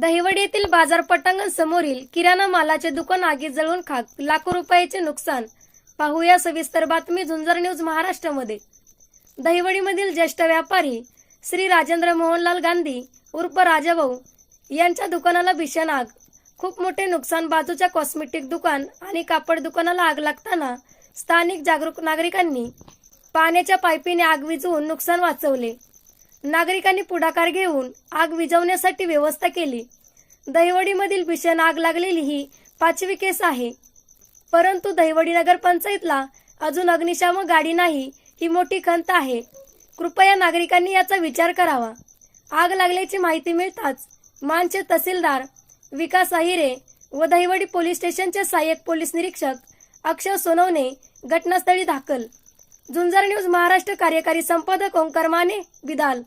दहिवडीतील येथील बाजार पटांगण समोरील किराणा मालाचे दुकान आगीत जळून खाक लाखो रुपयाचे नुकसान. पाहूया सविस्तर बातमी झुंजर न्यूज महाराष्ट्रामध्ये. दहिवडीमधील ज्येष्ठ व्यापारी श्री राजेंद्र मोहनलाल गांधी उर्फ राजाभाऊ यांच्या दुकानाला भीषण आग. खूप मोठे नुकसान बाजूच्या कॉस्मेटिक दुकान आणि कापड दुकानाला आग लागताना स्थानिक जागरूक नागरिकांनी पाण्याच्या पाईपीने आग विझवून नुकसान वाचवले. नागरिकांनी पुढाकार घेऊन आग विझवण्यासाठी व्यवस्था केली. दहिवडीमधील भीषण आग लागलेली ही पाचवी केस आहे. परंतु दहिवडी नगरपंचायतला अजून अग्निशामक गाडी नाही ही मोठी खंत आहे. कृपया नागरिकांनी याचा विचार करावा. आग लागल्याची माहिती मिळताच मानचे तहसीलदार विकास अहिरे व दहिवडी पोलीस स्टेशनचे सहाय्यक पोलीस निरीक्षक अक्षय सोनवणे घटनास्थळी दाखल. झुंजार न्यूज महाराष्ट्र कार्यकारी संपादक ओंकार माने विदाल.